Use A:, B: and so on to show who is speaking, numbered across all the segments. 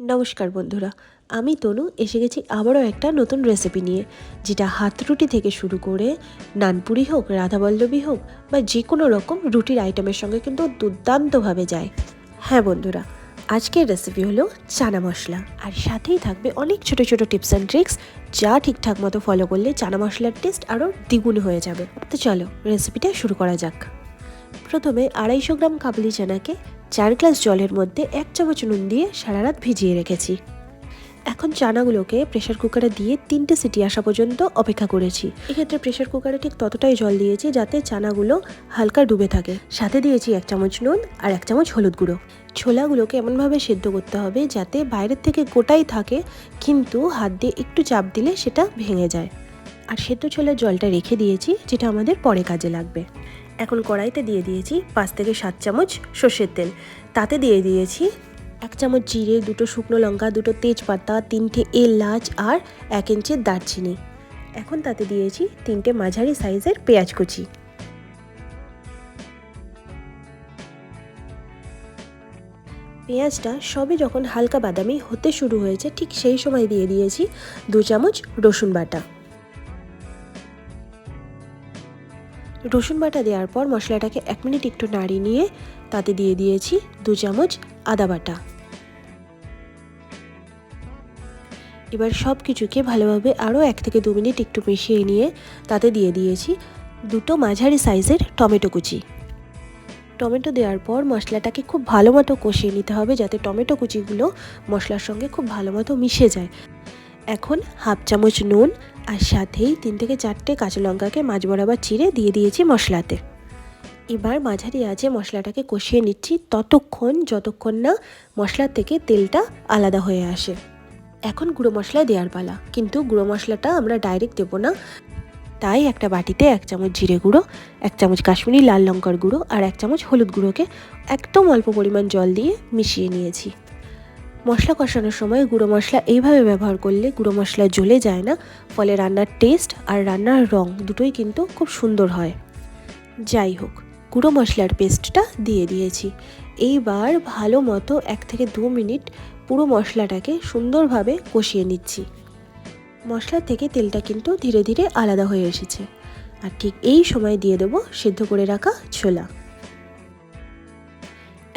A: নমস্কার বন্ধুরা, আমি তনু, এসে গেছি আবারও একটা নতুন রেসিপি নিয়ে, যেটা হাত রুটি থেকে শুরু করে নানপুরি হোক, রাধাবল্লভী হোক, বা যে কোনো রকম রুটির আইটেমের সঙ্গে কিন্তু দুর্দান্তভাবে যায়। হ্যাঁ বন্ধুরা, আজকের রেসিপি হলো চানা মশলা, আর সাথেই থাকবে অনেক ছোট ছোট টিপস অ্যান্ড ট্রিক্স যা ঠিকঠাক মতো ফলো করলে চানা মশলার টেস্ট আরও দ্বিগুণ হয়ে যাবে। তো চলো রেসিপিটা শুরু করা যাক। প্রথমে আড়াইশো গ্রাম কাবলি চানাকে চার গ্লাস জলের মধ্যে এক চামচ নুন দিয়ে সারা রাত ভিজিয়ে রেখেছি। এখন চানাগুলোকে প্রেশার কুকারে দিয়ে তিনটে সিটি আসা পর্যন্ত অপেক্ষা করেছি। এক্ষেত্রে প্রেশার কুকারে ঠিক ততটাই জল দিয়েছি যাতে চানাগুলো হালকা ডুবে থাকে। সাথে দিয়েছি এক চামচ নুন আর এক চামচ হলুদ গুঁড়ো। ছোলাগুলোকে এমনভাবে সেদ্ধ করতে হবে যাতে বাইরের থেকে গোটাই থাকে, কিন্তু হাত দিয়ে একটু চাপ দিলে সেটা ভেঙে যায়। আর সেদ্ধ ছোলার জলটা রেখে দিয়েছি, যেটা আমাদের পরে কাজে লাগবে। এখন কড়াইতে দিয়ে দিয়েছি পাঁচ থেকে সাত চামচ সর্ষের তেল। তাতে দিয়ে দিয়েছি এক চামচ জিরে, দুটো শুকনো লঙ্কা, দুটো তেজপাতা, তিনটে এলাচ আর এক ইঞ্চির দারচিনি। এখন তাতে দিয়েছি তিনটে মাঝারি সাইজের পেঁয়াজ কুচি। পেঁয়াজটা সবে যখন হালকা বাদামি হতে শুরু হয়েছে, ঠিক সেই সময় দিয়ে দিয়েছি দু চামচ রসুন বাটা। রসুন বাটা দেওয়ার পর মশলাটাকে এক মিনিট একটু নাড়িয়ে নিয়ে তাতে দিয়ে দিয়েছি দু চামচ আদা বাটা। এবার সব কিছুকে ভালোভাবে আরও এক থেকে দু মিনিট একটু মিশিয়ে নিয়ে তাতে দিয়ে দিয়েছি দুটো মাঝারি সাইজের টমেটো কুচি। টমেটো দেওয়ার পর মশলাটাকে খুব ভালো মতো কষিয়ে নিতে হবে যাতে টমেটো কুচিগুলো মশলার সঙ্গে খুব ভালো মতো মিশে যায়। এখন হাফ চামচ নুন আর সাথেই তিন থেকে চারটে কাঁচা লঙ্কাকে মাছ বরাবর চিড়ে দিয়ে দিয়েছি মশলাতে। এবার মাঝারি আছে মশলাটাকে কষিয়ে নিচ্ছি ততক্ষণ যতক্ষণ না মশলার থেকে তেলটা আলাদা হয়ে আসে। এখন গুঁড়ো মশলা দেওয়ার পালা, কিন্তু গুঁড়ো মশলাটা আমরা ডাইরেক্ট দেবো না। তাই একটা বাটিতে এক চামচ জিরে গুঁড়ো, এক চামচ কাশ্মীরি লাল লঙ্কার গুঁড়ো আর এক চামচ হলুদ গুঁড়োকে একদম অল্প পরিমাণ জল দিয়ে মিশিয়ে নিয়েছি। মশলা কষানোর সময় গুঁড়ো মশলা এইভাবে ব্যবহার করলে গুঁড়ো মশলা জ্বলে যায় না, ফলে রান্নার টেস্ট আর রান্নার রং দুটোই কিন্তু খুব সুন্দর হয়। যাই হোক, গুঁড়ো মশলার পেস্টটা দিয়ে দিয়েছি। এইবার ভালো মতো এক থেকে দু মিনিট পুরো মশলাটাকে সুন্দরভাবে কষিয়ে নিচ্ছি। মশলা থেকে তেলটা কিন্তু ধীরে ধীরে আলাদা হয়ে এসেছে। আর ঠিক এই সময় দিয়ে দেবো সেদ্ধ করে রাখা ছোলা।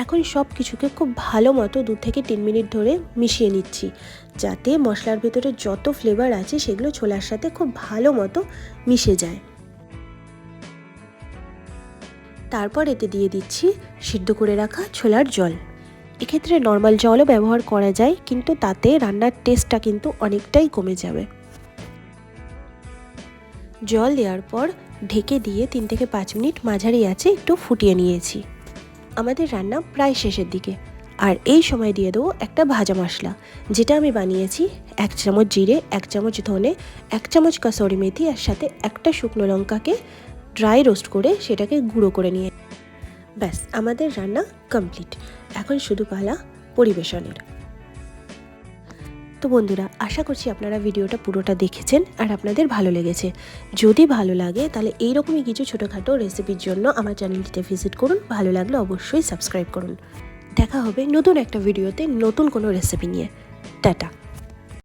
A: এখন সব কিছুকে খুব ভালো মতো দু থেকে তিন মিনিট ধরে মিশিয়ে নিচ্ছি, যাতে মশলার ভেতরে যত ফ্লেভার আছে সেগুলো ছোলার সাথে খুব ভালো মতো মিশে যায়। তারপর এতে দিয়ে দিচ্ছি সিদ্ধ করে রাখা ছোলার জল। এক্ষেত্রে নর্মাল জলও ব্যবহার করা যায়, কিন্তু তাতে রান্নার টেস্টটা কিন্তু অনেকটাই কমে যাবে। জল দেওয়ার পর ঢেকে দিয়ে তিন থেকে পাঁচ মিনিট মাঝারি আছে একটু ফুটিয়ে নিয়েছি। আমাদের রান্না প্রায় শেষের দিকে। আর এই সময় দিয়ে দেবো একটা ভাজা মশলা, যেটা আমি বানিয়েছি এক চামচ জিরে, এক চামচ ধনে, এক চামচ কাসরি মেথি আর সাথে একটা শুকনো লঙ্কাকে ড্রাই রোস্ট করে সেটাকে গুঁড়ো করে নিয়ে। ব্যাস, আমাদের রান্না কমপ্লিট এখন শুধু পালা পরিবেশনের। তো বন্ধুরা, আশা করছি আপনারা ভিডিওটা পুরোটা দেখেছেন আর আপনাদের ভালো লেগেছে। যদি ভালো লাগে, তাহলে এইরকমই কিছু ছোটোখাটো রেসিপির জন্য আমার চ্যানেলটিতে ভিজিট করুন। ভালো লাগলে অবশ্যই সাবস্ক্রাইব করুন। দেখা হবে নতুন একটা ভিডিওতে নতুন কোনো রেসিপি নিয়ে। টাটা।